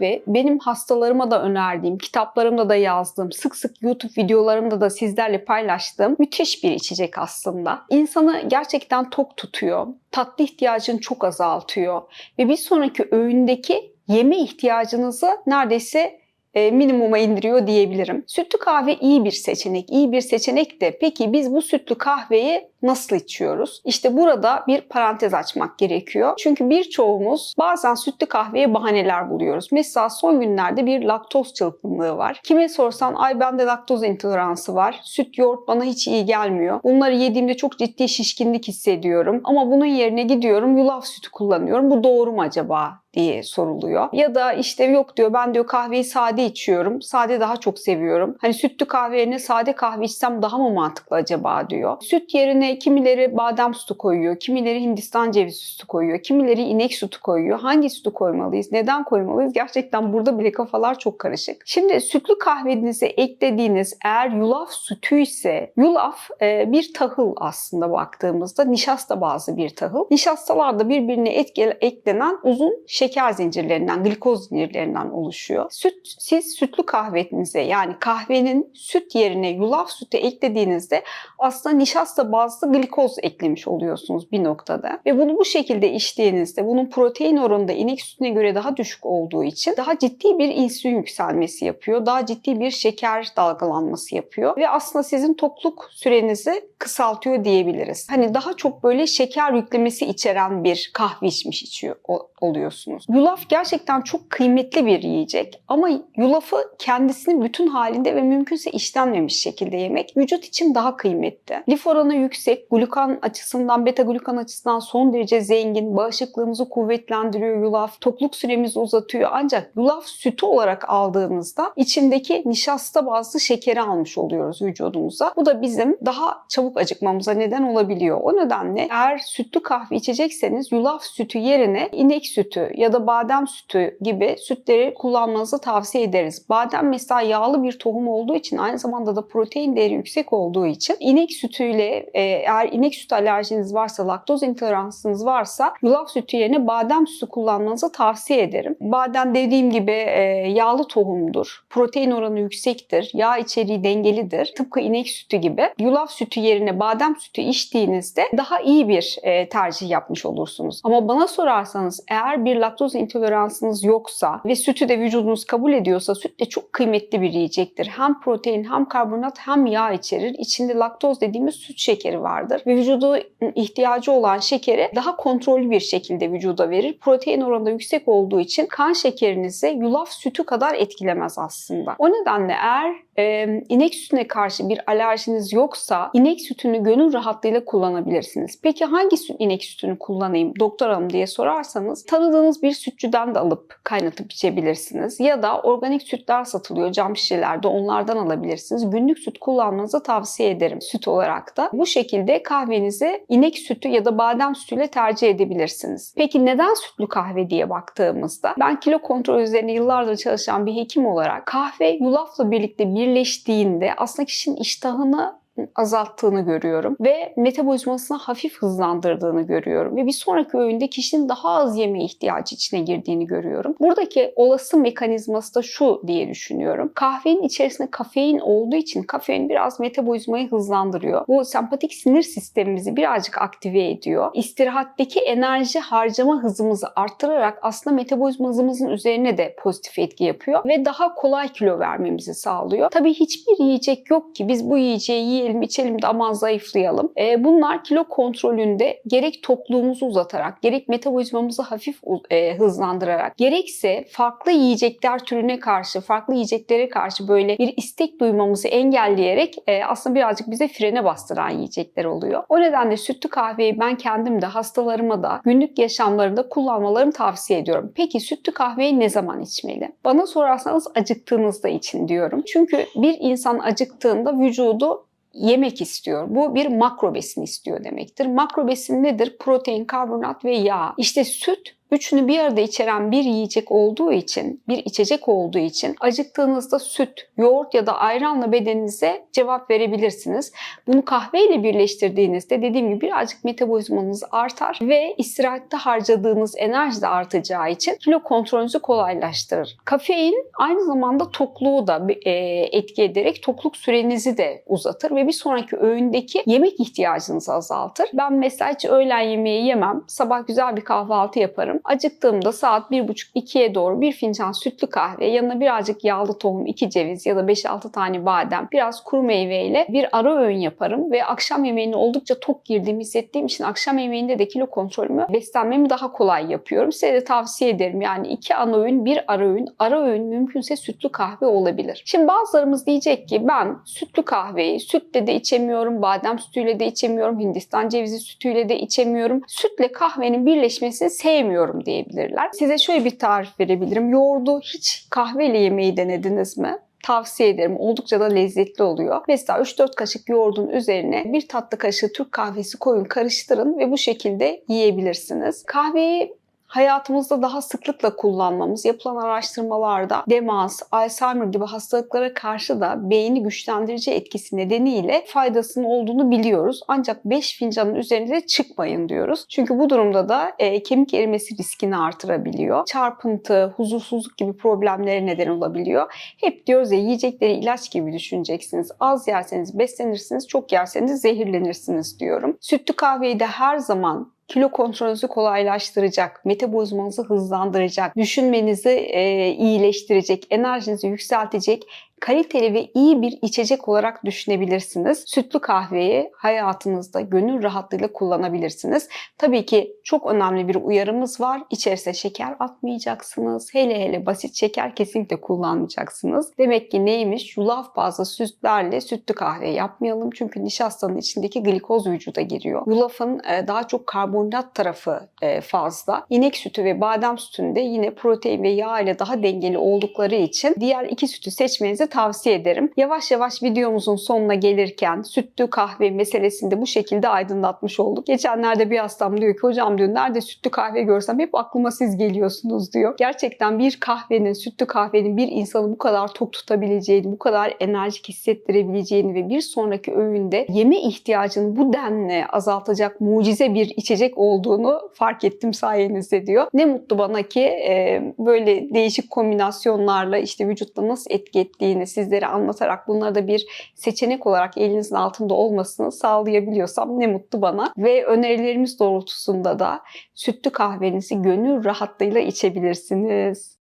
kahve benim hastalarıma da önerdiğim, kitaplarımda da yazdığım, sık sık YouTube videolarımda da sizlerle paylaştığım müthiş bir içecek aslında. İnsanı gerçekten tok tutuyor. Tatlı ihtiyacını çok azaltıyor ve bir sonraki öğündeki yeme ihtiyacınızı neredeyse e, minimuma indiriyor diyebilirim. Sütlü kahve iyi bir seçenek, iyi bir seçenek de peki biz bu sütlü kahveyi nasıl içiyoruz? İşte burada bir parantez açmak gerekiyor. Çünkü birçoğumuz bazen sütlü kahveye bahaneler buluyoruz. Mesela son günlerde bir laktoz çılgınlığı var. Kime sorsan ay bende laktoz intoleransı var. Süt yoğurt bana hiç iyi gelmiyor. Bunları yediğimde çok ciddi şişkinlik hissediyorum. Ama bunun yerine gidiyorum yulaf sütü kullanıyorum. Bu doğru mu acaba diye soruluyor. Ya da işte yok diyor ben diyor kahveyi sade içiyorum. Sade daha çok seviyorum. Hani sütlü kahve yerine sade kahve içsem daha mı mantıklı acaba diyor. Süt yerine kimileri badem sütü koyuyor, kimileri Hindistan cevizi sütü koyuyor, kimileri inek sütü koyuyor. Hangi sütü koymalıyız, neden koymalıyız? Gerçekten burada bile kafalar çok karışık. Şimdi sütlü kahvenize eklediğiniz eğer yulaf sütü ise yulaf e, bir tahıl aslında baktığımızda nişasta bazlı bir tahıl. Nişastalar da birbirine etki, eklenen uzun şeker zincirlerinden, glikoz zincirlerinden oluşuyor. Süt, siz sütlü kahvenize yani kahvenin süt yerine yulaf sütü eklediğinizde aslında nişasta bazlı glikoz eklemiş oluyorsunuz bir noktada. Ve bunu bu şekilde içtiğinizde bunun protein oranı inek sütüne göre daha düşük olduğu için daha ciddi bir insülin yükselmesi yapıyor. Daha ciddi bir şeker dalgalanması yapıyor. Ve aslında sizin tokluk sürenizi kısaltıyor diyebiliriz. Hani daha çok böyle şeker yüklemesi içeren bir kahve içmiş içiyor oluyorsunuz. Yulaf gerçekten çok kıymetli bir yiyecek ama yulafı kendisini bütün halinde ve mümkünse işlenmemiş şekilde yemek vücut için daha kıymetli. Lif oranı yüksek, glukan açısından, beta glukan açısından son derece zengin, bağışıklığımızı kuvvetlendiriyor yulaf, tokluk süremizi uzatıyor. Ancak yulaf sütü olarak aldığımızda içindeki nişasta bazlı şekeri almış oluyoruz vücudumuza. Bu da bizim daha çabuk acıkmamıza neden olabiliyor. O nedenle eğer sütlü kahve içecekseniz yulaf sütü yerine inek sütü ya da badem sütü gibi sütleri kullanmanızı tavsiye ederiz. Badem mesela yağlı bir tohum olduğu için aynı zamanda da protein değeri yüksek olduğu için inek sütüyle e, eğer inek sütü alerjiniz varsa, laktoz intoleransınız varsa yulaf sütü yerine badem sütü kullanmanızı tavsiye ederim. Badem dediğim gibi e, yağlı tohumdur. Protein oranı yüksektir. Yağ içeriği dengelidir. Tıpkı inek sütü gibi. Yulaf sütü yerine badem sütü içtiğinizde daha iyi bir e, tercih yapmış olursunuz. Ama bana sorarsanız eğer bir laktoz intoleransınız yoksa ve sütü de vücudunuz kabul ediyorsa süt de çok kıymetli bir yiyecektir. Hem protein hem karbonat hem yağ içerir. İçinde laktoz dediğimiz süt şekeri vardır ve vücudu ihtiyacı olan şekeri daha kontrollü bir şekilde vücuda verir. Protein oranı yüksek olduğu için kan şekerinizi yulaf sütü kadar etkilemez aslında. O nedenle eğer e, inek sütüne karşı bir alerjiniz yoksa inek sütünü gönül rahatlığıyla kullanabilirsiniz. Peki hangi süt, inek sütünü kullanayım doktor hanım diye sorarsanız tanıdığınız bir sütçüden de alıp kaynatıp içebilirsiniz. Ya da organik sütler satılıyor cam şişelerde onlardan alabilirsiniz. Günlük süt kullanmanızı tavsiye ederim süt olarak da. Bu şekilde kahvenizi inek sütü ya da badem sütüyle tercih edebilirsiniz. Peki neden sütlü kahve diye baktığımızda ben kilo kontrol üzerine yıllardır çalışan bir hekim olarak kahve yulafla birlikte birleştiğinde aslında kişinin iştahını azalttığını görüyorum ve metabolizmasını hafif hızlandırdığını görüyorum ve bir sonraki öğünde kişinin daha az yeme ihtiyacı içine girdiğini görüyorum. Buradaki olası mekanizması da şu diye düşünüyorum. Kahvenin içerisinde kafein olduğu için kafein biraz metabolizmayı hızlandırıyor. Bu sempatik sinir sistemimizi birazcık aktive ediyor. İstirahatteki enerji harcama hızımızı arttırarak aslında metabolizma hızımızın üzerine de pozitif etki yapıyor ve daha kolay kilo vermemizi sağlıyor. Tabii hiçbir yiyecek yok ki biz bu yiyeceği yiyelim yiyelim içelim de aman zayıflayalım. E, bunlar kilo kontrolünde gerek tokluğumuzu uzatarak, gerek metabolizmamızı hafif e, hızlandırarak, gerekse farklı yiyecekler türüne karşı, farklı yiyeceklere karşı böyle bir istek duymamızı engelleyerek e, aslında birazcık bize frene bastıran yiyecekler oluyor. O nedenle sütlü kahveyi ben kendim de hastalarıma da günlük yaşamlarında kullanmalarını tavsiye ediyorum. Peki sütlü kahveyi ne zaman içmeli? Bana sorarsanız acıktığınızda için diyorum. Çünkü bir insan acıktığında vücudu yemek istiyor. Bu bir makro besin istiyor demektir. Makro besin nedir? Protein, karbonat ve yağ. İşte süt Üçünü bir arada içeren bir yiyecek olduğu için, bir içecek olduğu için acıktığınızda süt, yoğurt ya da ayranla bedeninize cevap verebilirsiniz. Bunu kahveyle birleştirdiğinizde dediğim gibi birazcık metabolizmanız artar ve istirahatte harcadığınız enerji de artacağı için kilo kontrolünüzü kolaylaştırır. Kafein aynı zamanda tokluğu da e, etki ederek tokluk sürenizi de uzatır ve bir sonraki öğündeki yemek ihtiyacınızı azaltır. Ben mesela hiç öğlen yemeği yemem. Sabah güzel bir kahvaltı yaparım. Acıktığımda saat 1.30-2'ye doğru bir fincan sütlü kahve, yanına birazcık yağlı tohum, 2 ceviz ya da 5-6 tane badem, biraz kuru meyveyle bir ara öğün yaparım ve akşam yemeğine oldukça tok girdiğimi hissettiğim için akşam yemeğinde de kilo kontrolümü, beslenmemi daha kolay yapıyorum. Size de tavsiye ederim. Yani iki ana öğün, bir ara öğün. Ara öğün mümkünse sütlü kahve olabilir. Şimdi bazılarımız diyecek ki ben sütlü kahveyi sütle de içemiyorum, badem sütüyle de içemiyorum, Hindistan cevizi sütüyle de içemiyorum. Sütle kahvenin birleşmesini sevmiyorum diyebilirler. Size şöyle bir tarif verebilirim. Yoğurdu hiç kahveyle yemeyi denediniz mi? tavsiye ederim. Oldukça da lezzetli oluyor. Mesela 3-4 kaşık yoğurdun üzerine bir tatlı kaşığı Türk kahvesi koyun karıştırın ve bu şekilde yiyebilirsiniz. Kahveyi hayatımızda daha sıklıkla kullanmamız, yapılan araştırmalarda demans, Alzheimer gibi hastalıklara karşı da beyni güçlendirici etkisi nedeniyle faydasının olduğunu biliyoruz. Ancak 5 fincanın üzerinde çıkmayın diyoruz. Çünkü bu durumda da e, kemik erimesi riskini artırabiliyor. Çarpıntı, huzursuzluk gibi problemlere neden olabiliyor. Hep diyoruz ya yiyecekleri ilaç gibi düşüneceksiniz. Az yerseniz beslenirsiniz, çok yerseniz zehirlenirsiniz diyorum. Sütlü kahveyi de her zaman kilo kontrolünüzü kolaylaştıracak, metabolizmanızı hızlandıracak, düşünmenizi e, iyileştirecek, enerjinizi yükseltecek kaliteli ve iyi bir içecek olarak düşünebilirsiniz. Sütlü kahveyi hayatınızda gönül rahatlığıyla kullanabilirsiniz. Tabii ki çok önemli bir uyarımız var. İçerisine şeker atmayacaksınız. Hele hele basit şeker kesinlikle kullanmayacaksınız. Demek ki neymiş? Yulaf bazlı sütlerle sütlü kahve yapmayalım. Çünkü nişastanın içindeki glikoz vücuda giriyor. Yulafın e, daha çok karbonhidrat tarafı e, fazla. İnek sütü ve badem sütünde yine protein ve yağ ile daha dengeli oldukları için diğer iki sütü seçmenizi tavsiye ederim. Yavaş yavaş videomuzun sonuna gelirken sütlü kahve meselesinde bu şekilde aydınlatmış olduk. Geçenlerde bir hastam diyor ki hocam diyor nerede sütlü kahve görsem hep aklıma siz geliyorsunuz diyor. Gerçekten bir kahvenin, sütlü kahvenin bir insanı bu kadar tok tutabileceğini, bu kadar enerjik hissettirebileceğini ve bir sonraki öğünde yeme ihtiyacını bu denli azaltacak mucize bir içecek olduğunu fark ettim sayenizde diyor. Ne mutlu bana ki e, böyle değişik kombinasyonlarla işte vücutta nasıl etki ettiğini sizlere anlatarak bunları da bir seçenek olarak elinizin altında olmasını sağlayabiliyorsam ne mutlu bana. Ve önerilerimiz doğrultusunda da sütlü kahvenizi gönül rahatlığıyla içebilirsiniz.